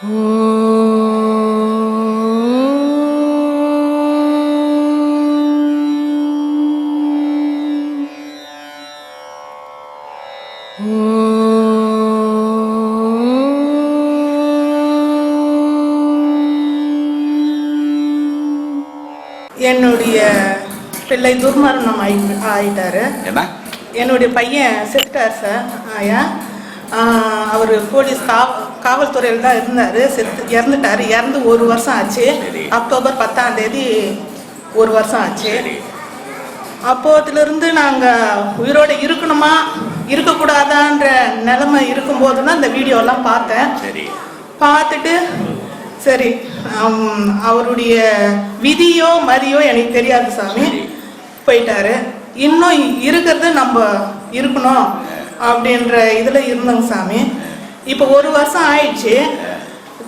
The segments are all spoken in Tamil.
என்னுடைய பிள்ளை துர்மரணம் ஆயி ஆயிட்டாரு. என்ன? என்னுடைய பையன் செத்துட்டார் சார் ஆயா. அவர் போலீஸ் காவ காவல்துறையில் தான் இருந்தார். செத்து இறந்துட்டார். இறந்து ஒரு வருஷம் ஆச்சு. அக்டோபர் பத்தாம் தேதி ஒரு வருஷம் ஆச்சு. அப்போதிலிருந்து நாங்கள் உயிரோடு இருக்கணுமா? இருக்கக்கூடாதான்ற நிலைமை இருக்கும்போது தான் இந்த வீடியோலாம் பார்த்தேன். பார்த்துட்டு சரி அவருடைய விதியோ மதியோ எனக்கு தெரியாது சாமி. போயிட்டாரு. இன்னும் இருக்கிறது நம்ம இருக்கணும் அப்படின்ற இதில் இருந்தோங்க சாமி. இப்போ ஒரு வருஷம் ஆயிடுச்சு.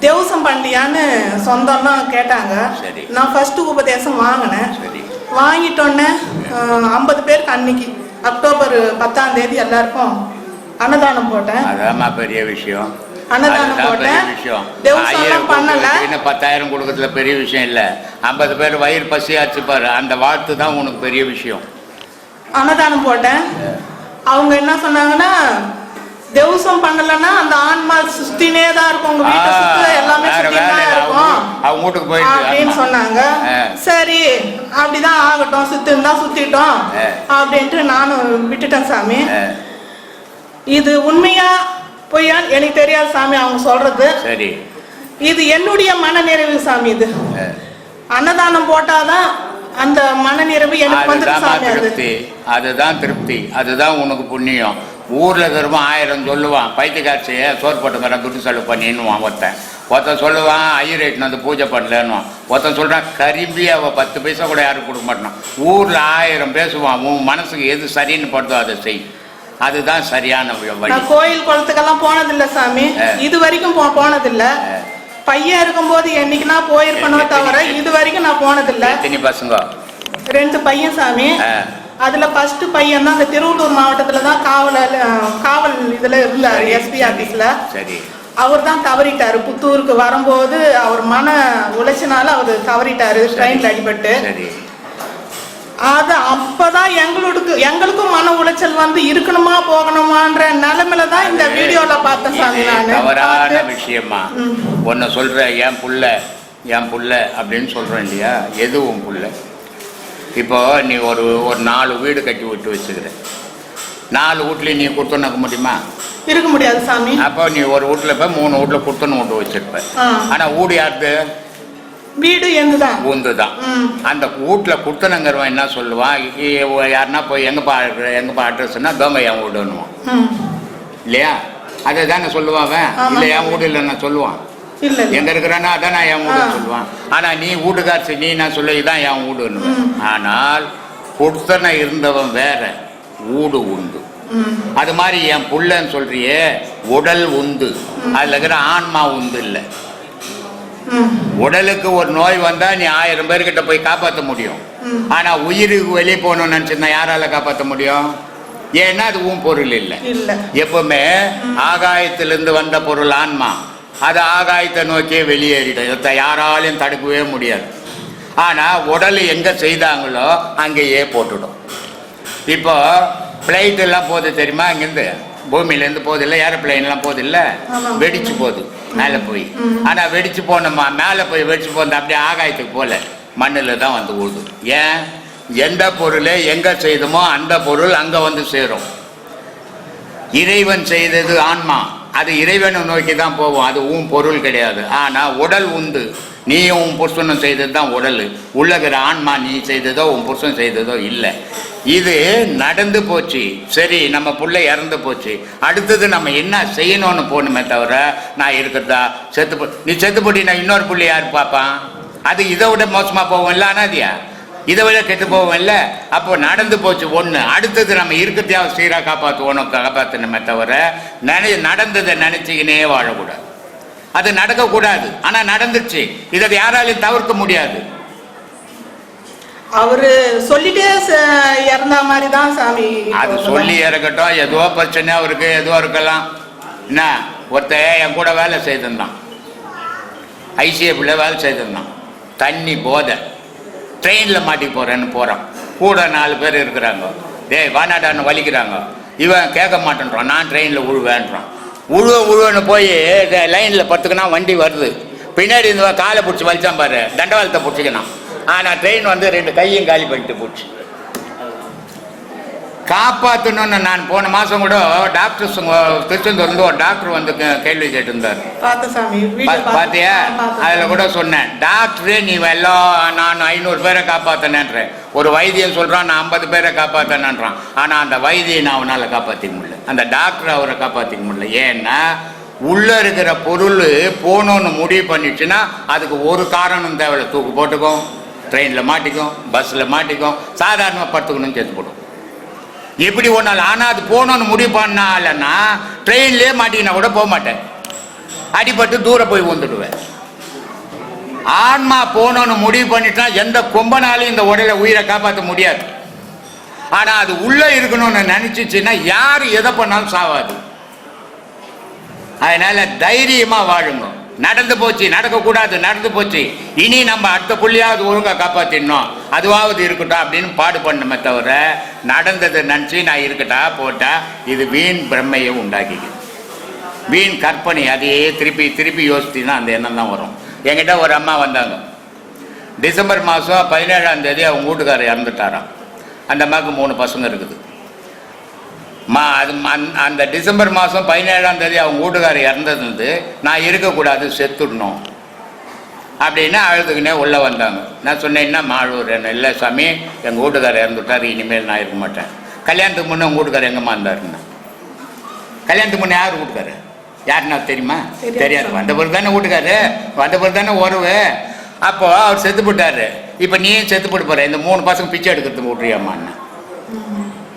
தேவசம் பண்ணியான்னு சொந்தம்லாம் கேட்டாங்க. நான் ஃபர்ஸ்ட் உபதேசம் வாங்கினேன். சரி. வாங்கிட்டோன்னே ஐம்பது பேருக்கு அன்னைக்கு அக்டோபர் பத்தாம் தேதி எல்லாருக்கும் அன்னதானம் போட்டேன். அதாம்மா பெரிய விஷயம். அன்னதானம் போட்டேன். ஆயிரம் பண்ணல. இன்னும் பத்தாயிரம் கொடுக்கறதுல பெரிய விஷயம் இல்ல. ஐம்பது பேர் வயிறு பசியாச்சு பாரு. அந்த வாழ்த்து தான் உனக்கு பெரிய விஷயம். அன்னதானம் போட்டேன். அவங்க என்ன சொன்னாங்கன்னா தேவசம் பண்ணலன்னா அந்த ஆன்மா சுத்தினே தான் இருக்கும். உங்க வீட்டை சுத்த எல்லாமே சுத்தினே தான். இருக்கும். அவங்க- வீட்டுக்கு போயிட்டு அப்படின்னு. சொன்னாங்க. சரி அப்படிதான் ஆகட்டும். சுத்திருந்தா சுத்திட்டோம். ஆ. அப்படின்ட்டு நானும் விட்டுட்டேன் சாமி. இது உண்மையா பொய்யா எனக்கு தெரியாது சாமி அவங்க சொல்றது. சரி. இது என்னுடைய மனநிறைவு சாமி இது. அன்னதானம் போட்டாதான் அந்த மனநிறைவு எனக்கு அதுதாம்மா சாமி அதுதான் திருப்தி. அதுதான் உனக்கு புண்ணியம். ஊர்ல திரும்ப ஆயிரம் சொல்லுவான். பைத்தியக்காட்சியை சோறு போட்டுக்கிறேன் துட்டு செலவு பண்ணின்னுவான் ஒருத்தன். ஒருத்தன் சொல்லுவான் ஐயர் எட்டுன்னு வந்து பூஜை பண்ணலன்னுவான். ஒருத்தன் சொல்றான் கரிம்பி அவ பத்து பைசா கூட யாரும் கொடுக்க மாட்டான். ஊர்ல ஆயிரம் பேசுவான். உன் மனசுக்கு எது சரின்னு படுதோ அதை செய். அதுதான் சரியான வழி. கோயில் குளத்துக்கெல்லாம் போனதில்ல சாமி. இது வரைக்கும் போனதில்ல. பையன் இருக்கும்போது என்னைக்குனா போயிருப்பனோ தவிர இது வரைக்கும் நான் போனதில்ல. எத்தனை பசங்க? ரெண்டு பையன் சாமி. அதுல ஃபர்ஸ்ட் பையன் தான் அந்த திருவள்ளூர் மாவட்டத்துல தான் காவல் காவல் இதுல இருந்தாரு எஸ்பி சரி. ஆபீஸ்ல சரி. அவர் தான் தவறிட்டாரு. புத்தூருக்கு வரும்போது அவர் மன உளைச்சினால அவர் தவறிட்டாரு ட்ரெயின்ல அடிபட்டு. அது அப்பதான் எங்களுக்கு எங்களுக்கும் மன உளைச்சல் வந்து இருக்கணுமா போகணுமான்ற நிலைமையில தான் இந்த வீடியோல பார்த்தேன் சாமி நானு. தவறான விஷயமா. ஒன்னு சொல்ற என் புள்ள என் புள்ள அப்படின்னு சொல்றேன் இல்லையா? எது உன் புள்ள? இப்போ நீ ஒரு ஒரு நாலு வீடு கட்டி விட்டு வச்சுக்கிற. நாலு வீட்லயும் நீ கொடுத்துனக்க முடியுமா? இருக்க முடியாது சாமி. அப்போ நீ ஒரு வீட்டுல போய் மூணு வீட்டுல கொடுத்துன்னு விட்டு வச்சிருப்ப. ஆ. ஆனா வீடு யாருது? வீடு எந்துதான் ஊந்து தான். அந்த வீட்டுல குடுத்தனங்கிறவன் என்ன சொல்லுவான்? யாருன்னா போய் எங்கப்பா எங்கப்பா அட்ரஸ்னா தோங்க என் வீடுன்னுவான். இல்லையா? அதை தானே சொல்லுவான். இல்லை என் வீடு இல்லைன்னா சொல்லுவான். எங்க இருக்கிறானோ அதான் நான் என் வீடு. சொல்லுவான். ஆனா நீ வீட்டுக்காரச்சு நீ நான் சொல்ல இதான் என் வீடுன்னு. ஆனால் கொடுத்தன இருந்தவன் வேற வீடு உண்டு. அது மாதிரி என் புள்ளன்னு சொல்றியே உடல் உண்டு. அதுல இருக்கிற ஆன்மா உண்டு இல்லை. உடலுக்கு ஒரு நோய் வந்தா நீ ஆயிரம் பேர்கிட்ட போய் காப்பாற்ற முடியும். ஆனா உயிருக்கு வெளியே போகணும்னு நினைச்சிருந்தா யாரால காப்பாற்ற முடியும்? ஏன்னா அது உன் பொருள் இல்லை. இல்ல. எப்பவுமே ஆகாயத்திலிருந்து வந்த பொருள் ஆன்மா. அது ஆகாயத்தை நோக்கியே வெளியேறிடும். இதை யாராலையும் தடுக்கவே முடியாது. ஆனா உடல் எங்க செய்தாங்களோ அங்கேயே போட்டுடும். இப்போ ஃப்ளைட் எல்லாம் போகுது தெரியுமா? இங்கேருந்து. பூமியிலேருந்து போகுது இல்லை ஏரோப்ளைன்லாம் ஆமாம். வெடிச்சு போகுது மேலே போய். ம். ஆனா வெடிச்சு போனோமா? மேலே போய் வெடிச்சு போன அப்படியே ஆகாயத்துக்கு போல. மண்ணில் தான் வந்து விழுது ஏன்? எந்த பொருளை எங்க செய்தோமோ அந்த பொருள் அங்க வந்து சேரும். இறைவன் செய்தது ஆன்மா. அது இறைவனை நோக்கி தான் போவோம் அது உன் பொருள் கிடையாது. ஆனால் உடல் உண்டு. நீயும் உன் புருஷனும் செய்தது தான் உடல். உள்ளகிற ஆன்மா நீ செய்ததோ உன் புருஷன் செய்ததோ இல்லை. இது நடந்து போச்சு. சரி நம்ம பிள்ளை இறந்து போச்சு. அடுத்தது நம்ம என்ன செய்யணும்னு போகணுமே தவிர நான் இருக்கிறதா? செத்து நீ செத்து போட்டி நான் இன்னொரு பிள்ளை யார் பார்ப்பான்? அது இதை விட மோசமாக போவோம் இல்லை அனாதியா இதை விட கெட்டு போவோம்ல அப்போ நடந்து போச்சு ஒன்று அடுத்தது நம்ம இருக்கிறதையாவது சீராக காப்பாற்றுவோம் காப்பாற்றணுமே தவிர நினை நடந்ததை நினச்சிக்கினே வாழக்கூடாது. அது நடக்கக்கூடாது. ஆனால் நடந்துச்சு. இதை யாராலையும் தவிர்க்க முடியாது. அவரு சொல்லிட்டே இறந்த மாதிரி தான் சாமி அது சொல்லி இறக்கட்டும். எதுவோ பிரச்சனை அவருக்கு எதுவோ இருக்கலாம். என்ன? ஒருத்தன் என் கூட வேலை செய்திருந்தான் ஐசிஎஃப்ல வேலை செய்திருந்தான் தண்ணி போதை. ட்ரெயினில் மாட்டி போகிறேன்னு போகிறான் கூட நாலு பேர் இருக்கிறாங்க. டேய் வானாடான்னு வலிக்கிறாங்க. இவன் கேட்க மாட்டேன்றான். நான் ட்ரெயினில் உழுவேன்றான். உழுவ உழுவன்னு போய் லைனில் பத்துக்குனா வண்டி வருது. பின்னாடி இந்த காலை பிடிச்சி வலிச்சான் பாரு. தண்டவாளத்தை பிடிச்சிக்கணும் ஆனால் ட்ரெயின் வந்து ரெண்டு கையும் காலி பண்ணிட்டு போச்சு. காப்பாற்றணும்னு நான் போன மாதம் கூட டாக்டர்ஸ் திருச்செந்தூர்லேருந்து ஒரு டாக்டர் வந்து கேள்வி கேட்டிருந்தார். பார்த்த சாமி வீடியோ பா- பார்த்து- பாத்தியா? ஆ, பார்த்தேன் அதில் கூட சொன்னேன் டாக்டரே நீ எல்லாம் நான் ஐநூறு பேரை காப்பாற்றினேன்றேன் ஒரு வைத்தியன் சொல்கிறான் நான் ஐம்பது பேரை காப்பாற்றினேன்றான் ஆனால் அந்த வைத்தியனை அவனால் காப்பாற்றிக்க முடியல. அந்த டாக்டர் அவரை காப்பாற்றிக்க முடியல. ஏன்னா உள்ளே இருக்கிற பொருள் போகணுன்னு முடிவு பண்ணிடுச்சுன்னா அதுக்கு ஒரு காரணம் தேவையில்ல. தூக்கு போட்டுக்கும் ட்ரெயினில் மாட்டிக்கும் பஸ்ஸில் மாட்டிக்கும் சாதாரணமாக படுத்துக்கணும்னு சேர்த்து போடும். எப்படி ஒன்றால் ஆனால் அது போகணுன்னு முடிவு பண்ணாலன்னா ட்ரெயின்லேயே மாட்டிக்கினா கூட போக மாட்டேன் அடிபட்டு தூரம் போய் வந்துடுவேன் ஆன்மா போகணும்னு முடிவு பண்ணிட்டா எந்த கொம்பனாலையும் இந்த உடலை உயிரை காப்பாற்ற முடியாது. ஆனால் அது உள்ளே இருக்கணும்னு நினச்சிச்சின்னா யார் எதை பண்ணாலும் சாவாது. அதனால் தைரியமாக வாழுங்க. நடந்து போச்சு நடக்கக்கூடாது நடந்து போச்சு. இனி நம்ம அடுத்த புள்ளியாவது ஒழுங்காக காப்பாற்றிடணும் அதுவாவது இருக்கட்டும் அப்படின்னு பாடு பண்ணுமே தவிர நடந்ததை நினச்சி நான் இருக்கட்டா போட்டா இது வீண் பிரம்மையை உண்டாக்கிக்குது வீண் கற்பனை அதையே திருப்பி திருப்பி யோசிச்சுன்னா அந்த எண்ணம் தான் வரும். என்கிட்ட ஒரு அம்மா வந்தாங்க. டிசம்பர் மாதம் பதினேழாம் தேதி அவங்க வீட்டுக்காரர் இறந்துட்டாராம். அந்த அம்மாவுக்கு மூணு பசங்க இருக்குது. மா அது அந்த டிசம்பர் மாதம் பதினேழாம் தேதி அவங்க வீட்டுக்காரர் இறந்தது நான் இருக்கக்கூடாது செத்துடணும். அப்படின்னு அழுதுக்குனே உள்ளே வந்தாங்க. நான் சொன்னேன் என்ன மாழூர் என்ன இல்லை சாமி எங்கள் வீட்டுக்காரர் இறந்துட்டார் இனிமேல் நான் இருக்க மாட்டேன். கல்யாணத்துக்கு முன்னே உங்கள் வீட்டுக்காரர் எங்கம்மா இருந்தாருன்னா கல்யாணத்துக்கு முன்னே யார் வீட்டுக்காரு யாருன்னா தெரியுமா? தெரியாது. வந்த பிறகு தானே வீட்டுக்காரு? வந்த பிறகு தானே உறவு? அப்போ அவர் செத்து போட்டாரு இப்போ நீயும் செத்து போட்டு போற. இந்த மூணு பசங்க பிச்சை எடுக்கிறதுக்கு விட்றியாம்மான்னு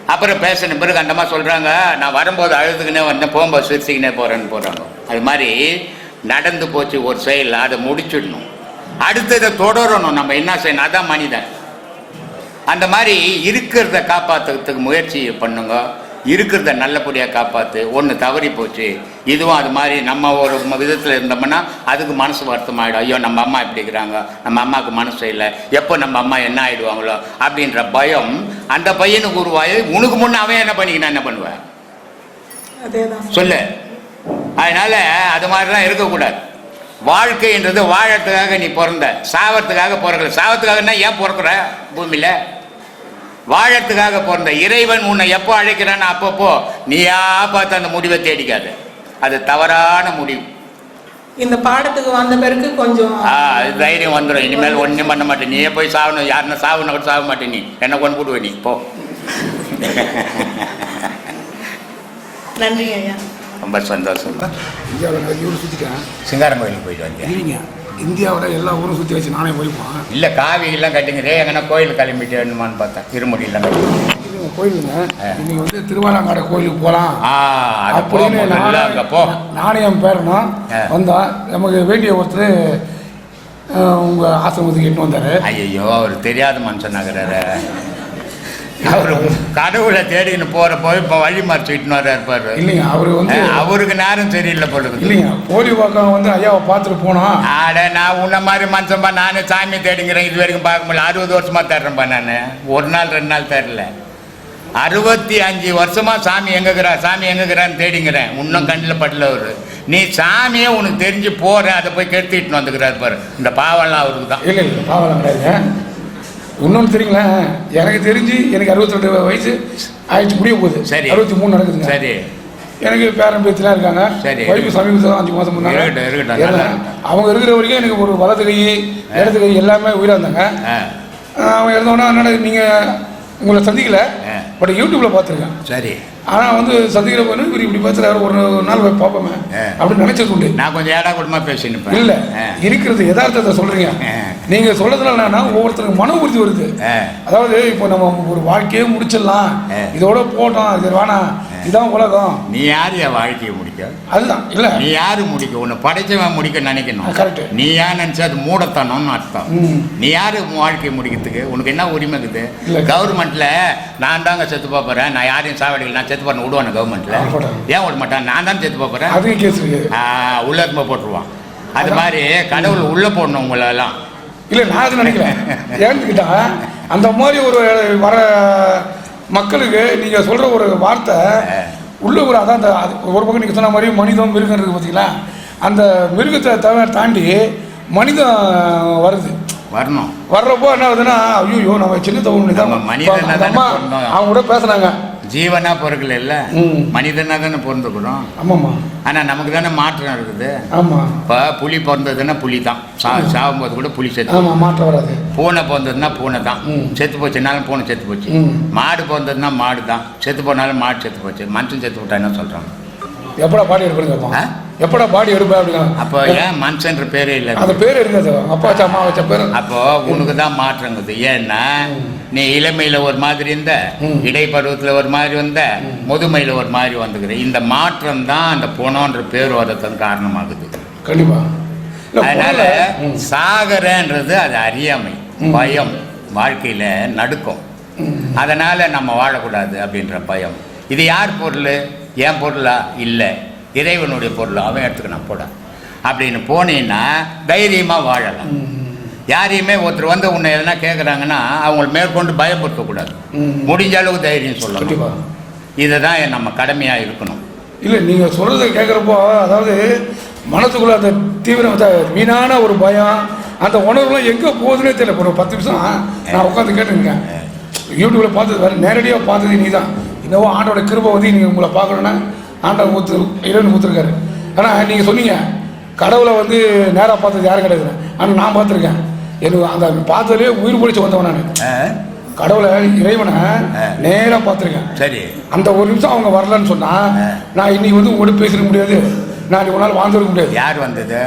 அப்புறம் பேசின பிறகு அந்தம்மா சொல்கிறாங்க நான் வரும்போது அழுதுக்குனே வந்தேன் போகும்போது சிரிச்சுக்கினே போகிறேன்னு போகிறாங்க அது மாதிரி நடந்து போச்சு ஒரு செயல் அதை முடிச்சிடணும். அடுத்ததை தொடரணும் நம்ம என்ன செய்யணும்? அதான் மனிதன். அந்த மாதிரி இருக்கிறத காப்பாற்றுறதுக்கு முயற்சி பண்ணுங்க. இருக்கிறத நல்லபடியாக காப்பாற்று ஒன்று தவறி போச்சு. இதுவும் அது மாதிரி நம்ம ஒரு விதத்தில் இருந்தோம்னா அதுக்கு மனசு வருத்தமாயிடும். ஐயோ நம்ம அம்மா இப்படி இருக்கிறாங்க. நம்ம அம்மாவுக்கு மனசு இல்லை. எப்போ நம்ம அம்மா என்ன ஆயிடுவாங்களோ அப்படின்ற பயம் அந்த பையனுக்கு உருவாயி உனக்கு முன்னே அவன் என்ன பண்ணிக்கினா என்ன பண்ணுவேன் அதேதான். சொல்லு. அதனால அது மாதிரிலாம் இருக்கக்கூடாது. வாழ்க்கைன்றது வாழறதுக்காக நீ பிறந்த சாவறதுக்காக பிறக்கல. சாவறதுக்காகனா ஏன் பிறக்கிற? பூமியில? வாழறதுக்காக பிறந்த இறைவன் உன்னை எப்போ அழைக்கிறான்னு அப்பப்போ நீயா பார்த்து அந்த முடிவை தேடிக்காத. அது தவறான முடிவு. இந்த பாடத்துக்கு வந்த பிறகு கொஞ்சம் ஆ அது தைரியம் வந்துடும் இனிமேல் ஒன்றும் பண்ண மாட்டேன். நீயே போய் சாவணும். யாருன்னா சாவணும் கூட சாக மாட்டேன் நீ. என்ன கொண்டு போடுவே நீ? போ. நன்றிங்க ஐயா. ரொம்ப சந்தோஷம். சிங்காரம் கோயிலுக்கு போயிட்டு வந்தேன். இந்தியாவில் எல்லா ஊரும் சுற்றி வச்சு நானே போயிருப்பேன் இல்லை காவிலாம் கட்டுங்கிறே எங்கன்னா கோயில் கிளம்பிட்டு வேணுமான்னு பார்த்தேன் திருமுடியெல்லாம் கட்டி. கோயிலுங்க. இன்னைக்கு வந்து திருவாலாங்காடு கோயிலுக்கு போகலாம் ஆ அது போ. அப்படின்னு என் பேரனா ஆ. வந்தோம் நமக்கு வேண்டிய ஒருத்தர் உங்கள் ஆசிரமத்துக்கு எட்டு வந்தார். ஐயோ அவர் தெரியாத மனுஷன் நகராரு. அவர் கடவுளை தேடின்னு போற போய் இப்போ வழி மறைச்சிட்டு வர இருப்பாரு இல்லைங்க அவர் வந்து அவருக்கு நேரம் சரியில்லை போல இல்லைங்க போலி பக்கம் வந்து ஐயாவை பார்த்துட்டு போனோம் ஆட நான் உன்ன மாதிரி மனுஷன்பா நானே சாமி தேடிங்கிறேன் இது வரைக்கும் பார்க்க முடியல. அறுபது வருஷமா தேடுறேன்பா நான். ஒரு நாள் ரெண்டு நாள் தேடல. அறுபத்தி அஞ்சு வருஷமா சாமி எங்கக்கிறா சாமி எங்கக்கிறான்னு தேடிங்கிறேன். இன்னும் கண்ணில் படல அவரு. நீ சாமியே உனக்கு தெரிஞ்சு போற அதை போய் கெடுத்திட்டு வந்துக்கிறாரு பாரு. இந்த பாவம்லாம் அவருக்கு தான் இல்லை இல்லை பாவலாம் கிடையாதுங்க இன்னொன்று தெரியுங்களா? எனக்கு தெரிஞ்சு எனக்கு அறுபத்தி ரெண்டு வயசு ஆயிடுச்சு முடிய போகுது. சரி. அறுபத்தி மூணு நடக்குதுங்க. சரி. எனக்கு பேரன் பேத்திலாம் இருக்காங்க. சரி. ஒய்ஃபு சமீபத்தில் தான் அஞ்சு மாதம். அவங்க இருக்கிற வரைக்கும் எனக்கு ஒரு வலது கை இடது கை எல்லாமே உயிராக இருந்தாங்க. அவங்க இறந்தோடனே அதனால் நீங்கள் உங்களை சந்திக்கல. பட் யூடியூப்பில் பார்த்துருக்கேன். சரி. ஆனால் வந்து சந்திக்கிற போது இவர் இப்படி பேசுகிறாரு ஒரு நாள் போய் பார்ப்போமே. அப்படின்னு நினச்சது உண்டு. நான் கொஞ்சம் ஏடா கூடமா பேசினுப்பேன் இல்லை இருக்கிறது யதார்த்தத்தை சொல்கிறீங்க. நீங்கள் சொல்றதுனால என்னன்னா ஒவ்வொருத்தருக்கு மன உறுதி வருது. அதாவது இப்போ நம்ம ஒரு வாழ்க்கையே முடிச்சிடலாம். இதோட போட்டோம் இது வேணாம். இதான் உலகம். நீ யார் என் வாழ்க்கையை முடிக்க? அதுதான் இல்லை. நீ யாரு முடிக்க? உன்னை படைச்சவன் முடிக்க நினைக்கணும். correct. நீ ஏன் நினைச்சா அது மூடத்தனம்னு அர்த்தம். நீ யாரு வாழ்க்கையை முடிக்கிறதுக்கு? உனக்கு என்ன உரிமை இருக்குது? இல்ல. கவர்மெண்ட்ல நான் தாங்க செத்து போப் போறேன். நான் யாரையும் சாவடிக்கல. நான் செத்து போறேன் விடுவானு போட்டாங்க. ஏன் விட மாட்டான்? நான் தான் செத்து போப் போறேன். அதுவும் கேஸ் இருக்கு. ஆ, உள்ள போட்டுருவான். அது மாதிரி கடவுள் உள்ள போடணும் உங்களெல்லாம். இல்லை நான் நினைக்கிறேன் ஏன்னு அந்த மாதிரி ஒரு வர மக்களுக்கு நீங்க சொல்ற ஒரு வார்த்தை உள்ள ஒரு அதான் அந்த ஒரு பக்கம் நீங்க சொன்ன மாதிரி மனிதம் மிருகம் இருக்கு பார்த்தீங்களா அந்த மிருகத்தை தவிர தாண்டி மனிதம் வருது. வரணும். வர்றப்போ என்ன ஆகுதுன்னா ஐயோ நம்ம சின்ன தவறு. அவங்க கூட பேசுனாங்க. ஜீவனா பிறக்கல இல்ல. மனிதனா தானே பிறந்துக்கிறோம் ஆமாம்மா. ஆனா நமக்கு தானே மாற்றம் இருக்குது. ஆமா. இப்போ புலி பிறந்ததுன்னா புலி தான். சா சாகும்போது கூட புலி செத்து மாற்றம் வராது. பூனை பிறந்ததுன்னா பூனை தான். செத்து போச்சுனாலும் பூனை செத்து போச்சு. மாடு பிறந்ததுன்னா மாடு தான். செத்து போனாலும் மாடு செத்து போச்சு. மனுஷன் செத்து விட்டா என்ன சொல்றாங்க? எப்படா பாடி ஆ? எப்படா பாடி அப்படின்னா? அப்போ ஏன் மனுஷன்ற பேரே இல்லை? அந்த பேர் இருக்காது அவங்க அப்பா வச்ச அம்மா வச்ச பேர். அப்போ உனக்கு தான் மாற்றங்குது ஏன்னா நீ இளமையில ஒரு மாதிரி இருந்த. இடைப்பருவத்துல ஒரு மாதிரி வந்த முதுமையில ஒரு மாதிரி வந்துக்கிற இந்த மாற்றம் தான் அந்த புனோன்ற பேர் வரதுக்கு காரணமாகுது. கண்டிப்பா. அதனால. சாகரன்றது அது அறியாமை. பயம் வாழ்க்கையில நடுக்கம். அதனால நம்ம வாழக்கூடாது அப்படின்ற பயம். இது யார் பொருள்? என் பொருளா? இல்லை. இறைவனுடைய பொருள் அவன் எடுத்துக்கணும் போட. அப்படின்னு போனீங்கன்னா தைரியமா வாழலாம். யாரையுமே ஒருத்தர் வந்து உன்னை எதனா கேட்குறாங்கன்னா அவங்களை மேற்கொண்டு பயப்படுத்தக்கூடாது. முடிஞ்ச அளவுக்கு தைரியம் சொல்லணும். கண்டிப்பா. இதுதான் நம்ம கடமையாக இருக்கணும். இல்லை நீங்க சொல்றதை கேட்குறப்போ அதாவது மனசுக்குள்ள அந்த அந்த மீனான ஒரு பயம் அந்த உணர்வுலாம் எங்கே போகுதுன்னே தெரியல. ஒரு பத்து நிமிஷம் நான் உட்காந்து கேட்டுருக்கேன் யூடியூப்ல பார்த்தது வேறு நேரடியாக பார்த்தது நீ தான் இன்னமும் ஆண்டோட கிருபை வந்து நீங்கள் உங்களை பார்க்கணுன்னா ஆண்டவன் மூத்து இறைவன் மூத்துருக்காரு. ஆனால் நீங்கள் சொன்னீங்க கடவுளை வந்து நேராக பார்த்தது யாரும் கிடையாது. ஆனால் நான் பார்த்துருக்கேன். எனக்கு அந்த பார்த்ததுலேயே உயிர் பிடிச்சி வந்தவன் நான்? கடவுளை இறைவனை நேராக பார்த்துருக்கேன். சரி. அந்த ஒரு நிமிஷம் அவங்க வரலன்னு சொன்னா நான் இன்னைக்கு வந்து உங்கள்கிட்ட பேசிருக்க முடியாது. நான் ஒரு நாள் வாழ்ந்துருக்க முடியாது. யார் வந்தது?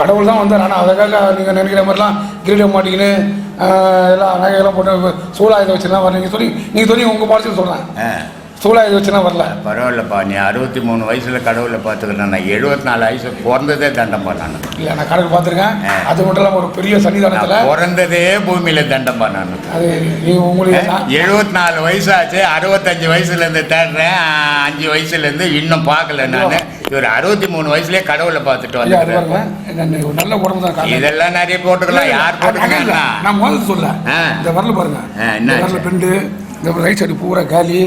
கடவுள் தான் வந்தார். ஆனால் அதுக்காக நீங்கள் நினைக்கிற மாதிரிலாம் கிரீடம் மாட்டிக்கின்னு எல்லாம் நகையெல்லாம் போட்டு சூழாயுதம் வச்சுலாம் வரீங்க சொல்லி நீங்கள் சொல்லி உங்கள் பாடத்தில் சொல்கிறேன் ஆ சூழாயுதம் வச்சுலாம் வரல பரவாயில்லப்பா நீ அறுபத்தி மூணு வயசுல கடவுளை பார்த்துக்கிறேன் நான் எழுபத்தி நாலு வயசு பிறந்ததே தண்டம்பா நான் இல்லை நான் கடவுள் பார்த்துருக்கேன். அது மட்டும் இல்லாமல் ஒரு பெரிய சன்னிதானத்தில் பிறந்ததே பூமியில தண்டம்பா நான் அது உங்களுக்கு எழுபத்தி நாலு வயசாச்சு அறுபத்தஞ்சு வயசுல இருந்து தேடுறேன் அஞ்சு வயசுல இருந்து இன்னும் பார்க்கல நான் இவர் அறுபத்தி மூணு வயசுலயே கடவுளை பார்த்துட்டு ஐயா அது வந்து பாருங்க என்ன ஒரு நல்ல உடம்பு தான். இதெல்லாம் நிறைய போட்டுக்கலாம் யார். போட்டுக்கலாம் நான் முதல்ல சொல்ல. இந்த வரல பாருங்க என்னாச்சு? வரல பெண்டு இந்த ரைட் சைடு பூரா காலி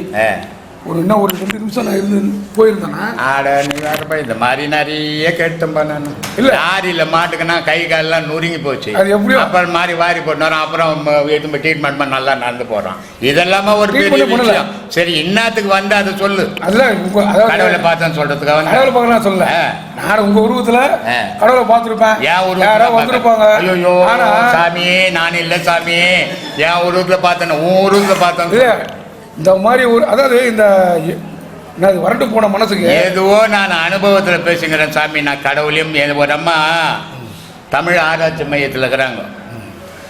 ஒரு இன்னும் ஒரு ரெண்டு நிமிஷம் நான் இருந்து போயிருந்தேன்னா ஆட நீ வேறப்பா இந்த மாதிரி நிறைய கேட்டேன்பா நான். இல்ல. லாரியில மாட்டுக்குன்னா கை காலெல்லாம் நொறுங்கி போச்சு. அது எப்படியோ- அப்புறம் மாதிரி வாரி போட்டு அப்புறம் எடுத்து ட்ரீட்மெண்ட் பண்ண நல்லா நடந்து போறோம் இதெல்லாம ஒரு பெரிய. விஷயம். சரி இன்னத்துக்கு வந்து அதை சொல்லு. அதாவது கடவுளை பார்த்தேன்னு சொல்றதுக்காக கடவுளை பார்க்கலாம் சொல்லல. ஆ. நான் உங்க உருவத்துல. கடவுளை பார்த்துருப்பேன். என் உருவத்துல யாராவது வந்திருப்பாங்க. பார்த்தேன். ஐயோ சாமி நான் இல்ல சாமி. என் உருவத்துல பார்த்தேன். உன் உருவத்துல பார்த்தேன் இந்த மாதிரி ஒரு அதாவது இந்த என்னது வறண்டு போன மனசுக்கு ஏதுவோ நான் அனுபவத்துல பேசுகிறேன் சாமி நான் கடவுளையும் ஒரு அம்மா தமிழ் ஆராய்ச்சி மையத்தில் இருக்கிறாங்க.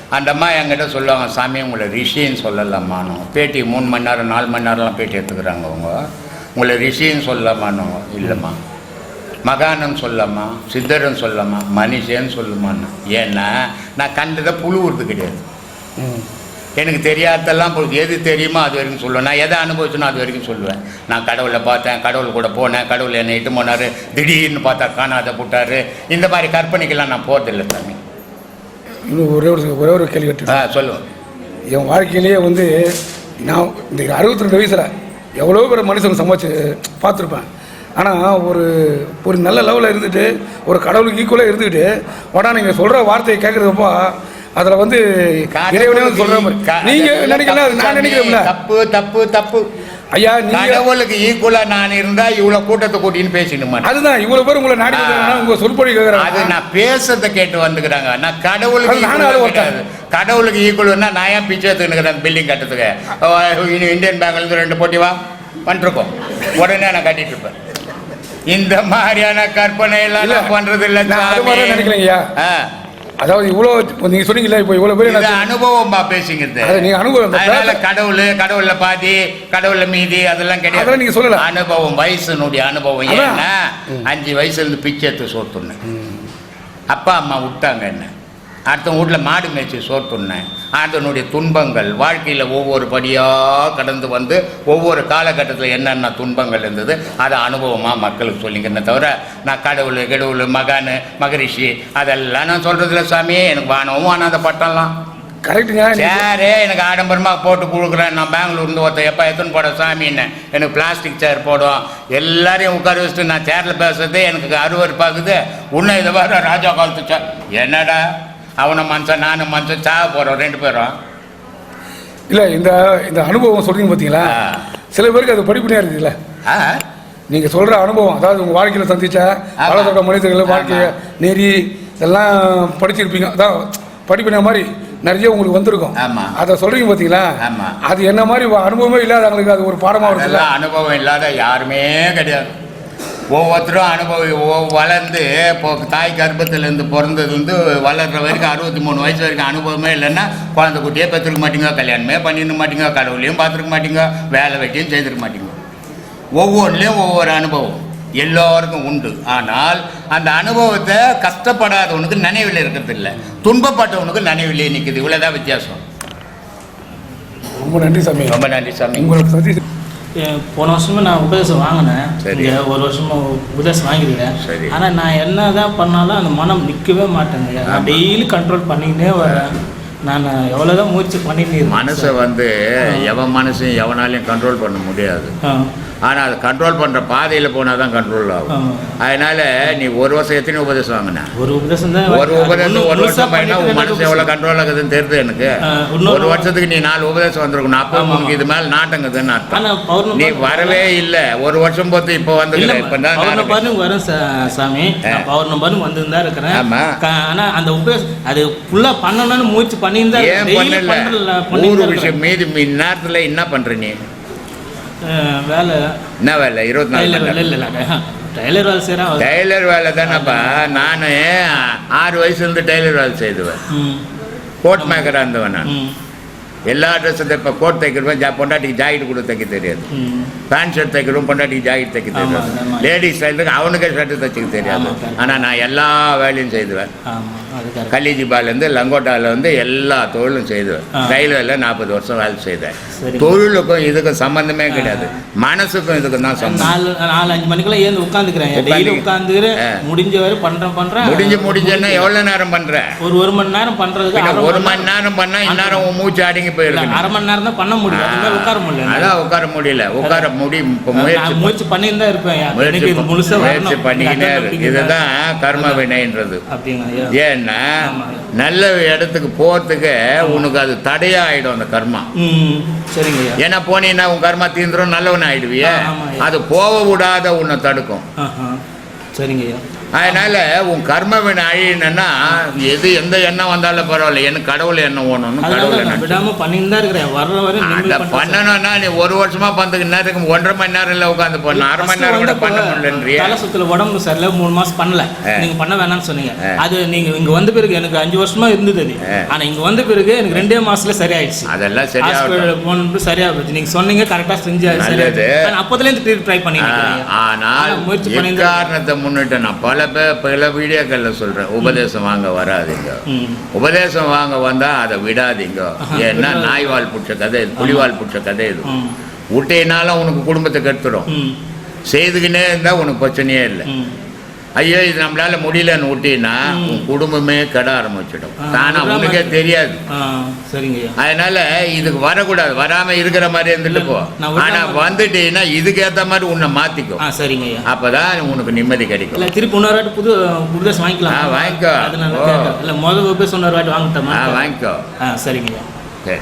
அந்த அம்மா என்கிட்ட சொல்லுவாங்க சாமி உங்களை ரிஷின்னு சொல்லலாமான்னு பேட்டி மூணு மணி நேரம் நாலு மணி நேரம்லாம் பேட்டி எடுத்துக்கிறாங்க அவங்க. உங்களை ரிஷின்னு சொல்லலாமான்னு இல்லைம்மா. மகானன்னு சொல்லலாமா சித்தர்னு சொல்லலாமா மனுஷன்னு சொல்லுமான்னு. ஏன்னா நான் கண்டதை புழுவுறது கிடையாது. ம். எனக்கு தெரியாததெல்லாம் பொழுது எது தெரியுமோ அது வரைக்கும் சொல்லுவேன். நான் எதை அனுபவிச்சனோ அது வரைக்கும் சொல்லுவேன். நான் கடவுளை பார்த்தேன் கடவுள் கூட போனேன் கடவுள் என்னை இட்டு போனார் திடீர்னு பார்த்தா காணாத போட்டார். இந்த மாதிரி கற்பனைக்கெல்லாம் நான் போகிறதில்ல சாமி. இன்னும் ஒரே ஒரு ஒரே ஒரு கேள்வி கேட்டு ஆ சொல்லுவேன் என் வாழ்க்கையிலேயே வந்து நான் இந்த அறுபத்தி ரெண்டு வயசில் எவ்வளோ பேர் மனுஷன் சமைச்சு பார்த்துருப்பேன். ஆனால் ஒரு ஒரு நல்ல லெவலில் இருந்துட்டு ஒரு கடவுளுக்கு ஈக்குவலாக இருந்துக்கிட்டு உடனே நீங்கள் சொல்கிற வார்த்தையை கேட்குறப்போ அதில் வந்து இறைவனே வந்து சொல்கிற மாதிரி. நீங்கள் நினைக்கலாம் அது நான் நினைக்கிறேன்ல தப்பு தப்பு தப்பு. ஐயா கடவுளுக்கு ஈக்குவலா நான் இருந்தா இவ்வளவு கூட்டத்தை கூட்டின்னு பேசிடுமா அதுதான் இவ்வளோ பேர் உங்களை நாடி உங்கள் சொற்பொழி அது கேட்குறாங்க நான் பேசுறத கேட்டு வந்துக்கிறாங்க. நான் கடவுளுக்கு அது அது. கடவுளுக்கு ஈக்குவல்னா நான் ஏன் பிச்சை எடுத்துக்கிறேன் பில்டிங் கட்டுறதுக்கு? இந்தியன் பேங்க்ல இருந்து ரெண்டு போட்டி வா. வந்துருக்கோம். உடனே நான் கட்டிட்டு இருப்பேன். இந்த மாதிரியான கற்பனை எல்லாம் பண்றது இல்ல அது நினைக்கிறேங்க அதாவது இவ்வளோ நீங்கள் சொன்னீங்களே இப்போ இவ்வளோ பேர் அனுபவமா பேசிக்கிறது. அது நீங்க அனுபவம் அதனால கடவுள் கடவுள்ல பாதி கடவுள்ல மீதி அதெல்லாம் அதெல்லாம் நீங்க சொல்லல. அனுபவம் வயசுனுடைய அனுபவம். ஏன்னா அஞ்சு வயசுல இருந்து பிச்சை எடுத்து சோத்துனேன். அப்பா அம்மா விட்டாங்க என்ன? அடுத்த வீட்டில் மாடு மேய்ச்சி சோத்துனேன். அதனுடைய துன்பங்கள் வாழ்க்கையில் ஒவ்வொரு படியாக கடந்து வந்து ஒவ்வொரு காலகட்டத்தில் என்னென்ன துன்பங்கள் இருந்தது அதை அனுபவமாக மக்களுக்கு சொல்லிக்கிறேனே தவிர நான் கடவுள் கடவுள் மகான் மகரிஷி அதெல்லாம் நான் சொல்கிறதில்ல சாமி. எனக்கு வானவும் வானம் அந்த பட்டம்லாம். கரெக்டுங்க சேரே எனக்கு ஆடம்பரமாக போட்டு கொடுக்குறேன். நான் பெங்களூர்ந்து ஒருத்தன் எப்போ எத்தனை போட சாமின்னு எனக்கு பிளாஸ்டிக் சேர் போடும். எல்லாரையும் உட்கார வச்சுட்டு நான் சேரில் பேசுறது எனக்கு அருவருப்பாகுது. உன்னை இதை வர ராஜா காலத்து சேர் என்னடா? அவனை மனுஷன் நானும் மனுஷன் சாக போகிறோம் ரெண்டு பேரும். இல்ல இந்த இந்த அனுபவம் சொல்றீங்க பாத்தீங்களா? ஆ. சில பேருக்கு அது படிப்படியா இருக்குல்ல ஆ. நீங்க சொல்ற அனுபவம் அதாவது உங்க வாழ்க்கையில சந்திச்ச ஆமா. பலதோட மனிதர்கள் வாழ்க்கைய நெறி இதெல்லாம் படிச்சிருப்பீங்க. அதான் படிப்பின மாதிரி நிறைய உங்களுக்கு வந்திருக்கும். ஆமா. அதை சொல்றீங்க பாத்தீங்களா. அது என்ன மாதிரி அனுபவமே இல்லாதவங்களுக்கு அது ஒரு பாடமா இருக்குல்ல அனுபவம் இல்லாத யாருமே கிடையாது. ஒவ்வொருத்தரும் அனுபவி வளர்ந்து இப்போ தாய் கர்ப்பத்திலேருந்து பிறந்தது வந்து வளர்ற வரைக்கும் அறுபத்தி மூணு வயசு வரைக்கும் அனுபவமே இல்லைன்னா குழந்தை குட்டியே பெற்றுக்க மாட்டீங்க கல்யாணமே பண்ணிருக்க மாட்டீங்க கடவுளையும் பார்த்துருக்க மாட்டீங்க வேலை வெட்டியும் செய்திருக்க மாட்டீங்க. ஒவ்வொன்றுலேயும் ஒவ்வொரு அனுபவம். எல்லோருக்கும் உண்டு. ஆனால் அந்த அனுபவத்தை கஷ்டப்படாதவனுக்கு நினைவில் இருக்கிறது இல்லை துன்பப்பட்டவனுக்கு நினைவிலே நிற்குது இவ்வளோதான் வித்தியாசம். ரொம்ப நன்றி சாமி. ரொம்ப நன்றி சாமி. உங்களுக்கு போன வருஷமே நான் உபதேசம் வாங்கினேன். இங்கே ஒரு வருஷமா உபதேசம் வாங்கியிருக்கேன். ஆனால் நான் என்ன தான் பண்ணாலும் அந்த மனம் நிற்கவே மாட்டேங்க. நான் டெய்லி கண்ட்ரோல் பண்ணிக்கிட்டே வரேன். நான் எவ்வளோதான் முயற்சி பண்ணிட்டு மனசை வந்து எவன் மனசையும் எவனாலையும் கண்ட்ரோல் பண்ண முடியாது. ஆனால் அது கண்ட்ரோல் பண்ணுற பாதையில் போனால் தான் கண்ட்ரோல் ஆகும். அதனால நீ ஒரு வருஷம் எத்தனை உபதேசம் வாங்கின? ஒரு உபதேசம் ஒரு உபதேசம் ஒரு வருஷம் பண்ணினா உன் மனசு எவ்வளோ கண்ட்ரோல் ஆகுதுன்னு தெரியுது எனக்கு. ஒரு வருஷத்துக்கு நீ நாலு உபதேசம் வந்திருக்கணும். அப்போ. உனக்கு இது மேலே நாட்டங்குதுன்னு அர்த்தம். ஆனால் நீ வரவே இல்லை. ஒரு வருஷம் பொறுத்து இப்போ வந்து இப்போ தான் வரும் சாமி. பௌர்ணமி பாருங்க வந்து தான் இருக்கிறேன். ஆமா. க- ஆனா அந்த உபதேசம் அது ஃபுல்லா பண்ணணும்னு முயற்சி தான் ஏன் பண்ணல? ஊரு விஷயம். மீதி நேரத்தில் என்ன பண்ணுற நீ? வேலை. என்ன வேலை? இருபத்தி நாலு மணி வேலை. செய்கிறேன் டெய்லர் வேலை தானேப்பா. நான் ஆறு வயசுலேருந்து டெய்லர் வேலை செய்துவேன். கோட் மேக்கராக இருந்தவன் நான். எல்லா ட்ரெஸ்ஸும் இப்போ கோட் தைக்கிறவன் ஜா பொண்டாட்டிக்கு ஜாக்கெட் கூட தைக்க தெரியாது. பேண்ட் ஷர்ட் தைக்கிறோம் பொண்டாட்டிக்கு ஜாக்கெட் தைக்க தெரியாது. லேடிஸ் ஸ்டைலுக்கு அவனுக்கே ஷர்ட்டு தைச்சிக்க தெரியாது. ஆனால் நான் எல்லா வேலையும் செய்துவேன். கல்லிஜிபாலேருந்து லங்கோட்டால வந்து எல்லா தொழிலும் செய்துவேன். ரயில்வேல நாற்பது வருஷம் வேலை செய்தேன். தொழிலுக்கும் இதுக்கும் சம்பந்தமே கிடையாது. மனசுக்கும் இதுக்கும் தான் சம்பந்தம். நாலு நாலு அஞ்சு மணிக்கெல்லாம் ஏந்து உட்காந்துக்கிறேன். உட்காந்துக்கிறேன். முடிஞ்ச வரை பண்றேன் பண்றேன். முடிஞ்சு முடிஞ்சேன்னா எவ்வளோ நேரம் பண்ற? ஒரு ஒரு மணி நேரம் அரை ஒரு மணி நேரம் பண்ணா இந்நேரம் மூச்சு அடங்கி போயிருக்கு அரை மணி நேரம் தான் பண்ண முடியும். உட்கார முடியல. அதான் உட்கார முடியல. உட்கார முடி இப்போ நான் முயற்சி முயற்சி பண்ணிட்டு தான் இருப்பேன். முயற்சி பண்ணிக்கிட்டே இருக்கு. இதுதான் கர்ம வினைன்றது. அப்படிங்க ஆமா. நல்ல இடத்துக்கு போறதுக்கு உனக்கு அது தடையாயிடும் அந்த கர்மா. சரிங்க ஏன்னா போனீங்கன்னா உன் கர்மா தீந்துரும் நல்லவன் ஆயிடுவியே. அது போக விடாத உன்னை தடுக்கும். ஆஹா. அதனால உன் கர்ம வினை அழியணும்னா எது எந்த எண்ணம் வந்தாலும் பரவாயில்ல. எனக்கு கடவுள் எண்ணம் ஓடணும் கடவுள் அதனால நான் எண்ணம். விடாம பண்ணிட்டு தான் இருக்கிறேன். வர்ற வரை அதை. பண்ணணும்னா நீ ஒரு வருஷமா பண்றதுக்கு நேரத்துக்கு ஒன்றரை மணி நேரம் இல்லை உட்காந்து பண்ண. அரை மணி நேரம் கூட பண்ண முடியலன்றியா சுத்தல உடம்பு சரியில்லை. மூணு மாசம் பண்ணல. நீங்க பண்ண வேணாம்னு சொன்னீங்க. அது நீங்க இங்க வந்த பிறகு எனக்கு அஞ்சு வருஷமா இருந்தது அது. ஆனா இங்க வந்த பிறகு எனக்கு ரெண்டே மாசத்துல சரியாயிடுச்சு. அதெல்லாம் ஹாஸ்பிட்டல் போனது சரியா போச்சு நீங்க சொன்னீங்க கரெக்டா செஞ்சு நல்லது. சரியாச்சு நான் அப்போதுல இருந்து ட்ரை ஆ, ஆனால் ஆனா முயற்சி பண்ணிட்டு எக்காரணத்தை முன்னிட்டு நான் பல பேர் பல வீடியோக்கள்ல சொல்றேன் உபதேசம் வாங்க வராதீங்க. உபதேசம் வாங்க வந்தா அதை விடாதீங்க ஏன்னா. நாய்வால் புடிச்ச கதை இது புலிவால் புடிச்ச கதை இது. விட்டேனாலும் உனக்கு குடும்பத்தை கெடுத்துடும். செய்துக்கினே இருந்தா உனக்கு பிரச்சனையே இல்லை. ஐயோ இது நம்மளால முடியலன்னு விட்டீங்கன்னா உன் குடும்பமே கெட ஆரம்பிச்சிடும். தானா உனக்கே. தெரியாது. சரிங்க அதனால இதுக்கு வரக்கூடாது. வராம இருக்கிற மாதிரி இருந்துட்டு போ. ஆனா வந்துட்டீங்கன்னா இதுக்கு ஏத்த மாதிரி உன்னை மாத்திக்கும் சரிங்க அப்பதான் உனக்கு நிம்மதி கிடைக்கும். திருப்பி இன்னொரு வாட்டி புது உபதேசம் வாங்கிக்கலாம். வாங்கிக்கோ. இல்ல முதல் உபதேசம் இன்னொரு வாட்டி வாங்கிட்டோமா? வாங்கிக்கோ. சரிங்க சரி.